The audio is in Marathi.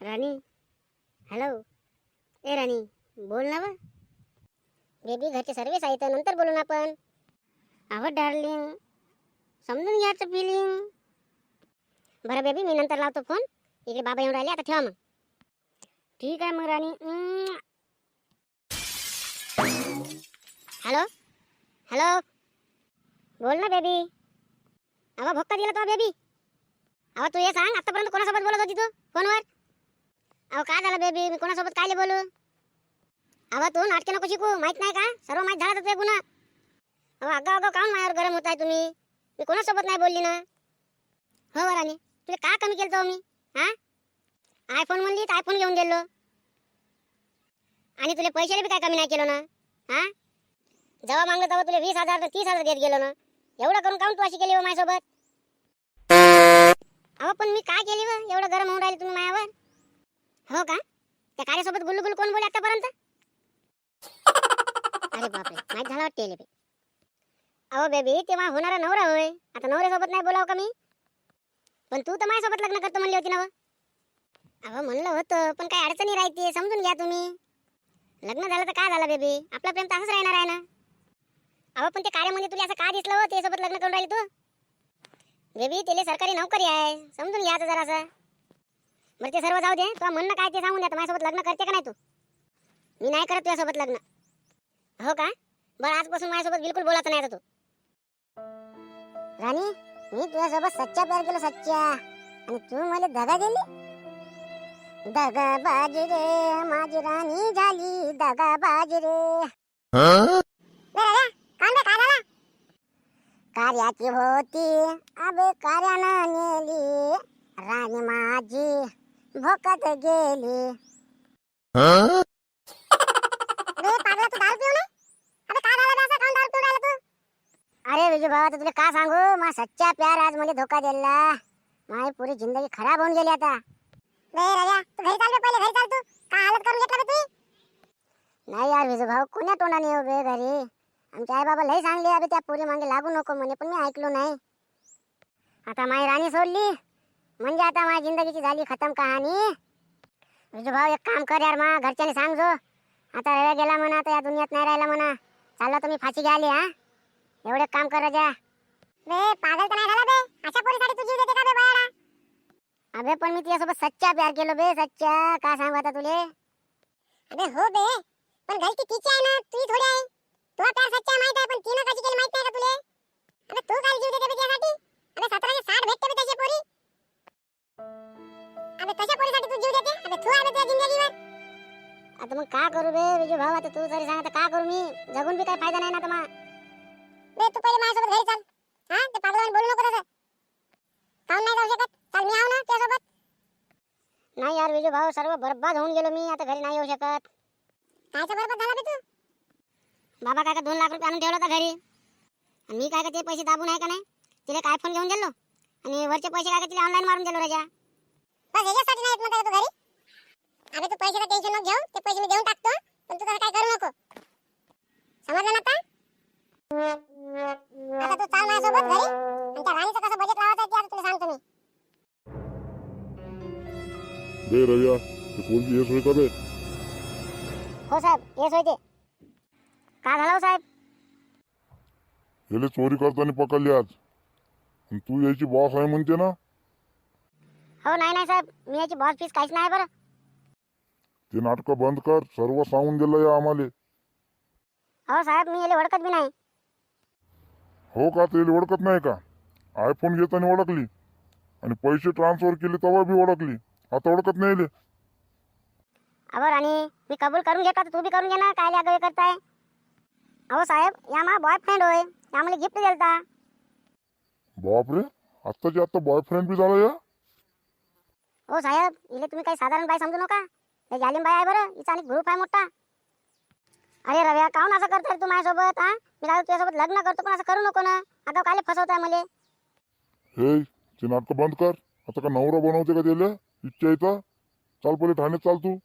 राणी? हॅलो ए राणी बोल ना बा. बेबी घरचे सर्विस आहे तर नंतर बोलू ना आपण. अहो डार्लिंग समजून घ्यायचं फिलिंग बरं बेबी मी नंतर लावतो फोन इकडे बाबा येऊन राहिले आता ठेवा मग. ठीक आहे मग राणी. हॅलो हॅलो बोल ना बेबी अवा भोक्का दिला तो बेबी अहो तू हे सांग आतापर्यंत कोणासोबत बोलत होती तू? फोनवर? अहो काय झालं बेबी मी कोणासोबत काय बोलू? अहो तू नाटके नको शिकू माहीत नाही का? सर्व माहीत झालं तर गुन्हा. अहो अगं अगं काऊन माझ्यावर गरम होत आहे तुम्ही? मी कोणासोबत नाही बोलली ना? हो वराने तुला का कमी केलं मी? हा? आयफोन म्हणली तर आयफोन घेऊन दिलो आणि तुला पैशाला बी काय कमी नाही केलं ना? हा? जेव्हा मागलं तेव्हा तुला वीस हजार तर तीस हजार देत गेलो ना? एवढं करून काऊन तू अशी केली हो माझ्यासोबत? अहो पण मी काय केली व? एवढं गरम होऊन राहिले तुम्ही मायावर? हो का? त्या कार्यासोबत गुल्लू गुल्लू कोण बोले आतापर्यंत? अरे बापरे माहीत झाला वाटते. अहो बेबी तेव्हा होणारा नवरा होय. आता नवऱ्यासोबत नाही बोलावं का मी? पण तू तर माझ्यासोबत लग्न करतो म्हणली होती ना. अहो म्हणलं होतं पण काही अडचणी राहते समजून घ्या तुम्ही. लग्न झालं तर काय झालं बेबी आपला प्रेम तर असंच राहणार आहे ना? अहो पण ते कार्यामध्ये तुला असं का दिसलं हो ते सोबत लग्न करून राहिली तू? बेबी त्याला सरकारी नोकरी आहे. समजून घ्यायचं जरासं. बरं ते सर्व जाऊ दे. तुला म्हणणं काय ते सांगून द्या. माझ्यासोबत लग्न करते का नाही तू? मी नाही करत तुझ्यासोबत लग्न. हो का? बरं आजपासून माझ्यासोबत बिलकुल बोलायचं नाही आता तू. राणी मी तुझ्यासोबत सच्चा प्यार केला सच्चा. आणि तू मला दगा दिली दगा बाजी रे माझी राणी झाली. दगा बाजी रे. कार्याची होती. अबे कार्यानं नेली. राणी माझी भोकत गेली. अरे पागला तू दारू पिऊ अबे काय झालं असं? काऊन दारू पिऊ राहिला तू? अरे विजू भावा तर तुला का सांगू? मा सच्चा प्यार आज मला धोका दिला. माझी पुरी जिंदगी खराब होऊन गेली आता. रे राजा तू घरी चाल बे पहिले घरी चाल तू. काय हालत करून घेतला बे तू? नाही यार विजू भाऊ कोण्या तोंडाने येऊ बे घरी? आमचे आई बाबा लई सांगले अबे त्या पोरी मागे लागू नको म्हणे पण मी ऐकलो नाही. आता माझी राणी सोडली. म्हणजे आता माझ्या जिंदगीची झाली खतम कहाणी. विजू भाऊ एक काम कर यार मा घरच्याने सांग जो. आता रव्या गेला म्हणा आता या दुनियात नाही राहिला म्हणा. चालला तुम्ही फाशी घ्यायली हा? एवढे काम कर राजा. बे पागल तर नाही झाला बे. अशा पोरीसाठी तुझी देते का बे अबे पण मी तुझ्यासोबत सच्चा प्यार केलो बे सच्चा. का सांगू आता तुले? अबे हो बे. पण गलती तिची आहे ना तुझी थोडी आहे. तुला प्यार सच्चा माहीत आहे आता मग का करू बे विजू भाऊ आता तू तरी सांग आता का करू मी? जगून बी काही फायदा नाही ना आता मग बे तू पहिले माझ्यासोबत घरी चाल. हा ते पागलावानी बोलू नको तसं. काऊन नाही जाऊ शकत? चाल मी आहो ना त्यासोबत नाही यार विजू भाऊ सर्व बरबाद होऊन गेलो मी आता घरी नाही येऊ शकत. कायचं बरबाद झाला बे तू? बाबा काय का दोन लाख रुपये आणून ठेवला होता घरी. आणि मी काय का ते पैसे दाबून आहे का नाही? तिला काय फोन घेऊन गेलो? आणि वरचे पैसे काय का तिला ऑनलाईन मारून दिलो राजा? बस याच्यासाठी नाही येत म्हणता तू घरी? अबे तू पैशाचं टेन्शन नको घेऊ. ते पैसे मी देऊन टाकतो पण तू तसं काय करू नको. समजलं ना आता? आता तू चाल माझ्यासोबत घरी. आणि त्या राणीचं कसं बजेट लावायचं ते आता तुला सांगतो मी. बे रव्या ते पोरगी येस होय का बे? हो साहेब येस होते. का झालं हो साहेब? याले चोरी करताना पकडली आज. आणि तू याची बॉस आहे म्हणते ना? हो नाही नाही साहेब. मी याची बॉस फीस काहीच नाही बरं. ते नाटकं बंद कर सर्व सांगून दिलं या आम्हाला. हो साहेब मी याला ओळखत बी नाही. हो का त्याला ओळखत नाही का? आयफोन घेताना ओळखली. आणि पैसे ट्रान्सफर केले तेव्हा बी ओळखली. आता ओळखत नाही याले. अबर आणि मी कबूल करून घेता तर तू बी करून घे ना काय आगवे करताय? अहो साहेब या मा बॉयफ्रेंड होय या मला गिफ्ट दिलता. बापरे आत्ताची आत्ता बॉयफ्रेंड बी झाला या? हो साहेब इले तुम्ही काही साधारण बाय समजू नका. जालिम बाई आहे बरं. हिचा आणि ग्रुप आहे मोठा. अरे रव्या काहून असं करताय तू माझ्यासोबत हा? मी लागलो तुझ्यासोबत लग्न करतो पण असं करू नको ना. आता काले फसवताय मला. हे ते नाटकं बंद कर. आता का नवरा बनवते का त्याला? इच्छा येतं चाल पहिले ठाण्यात चाल तू.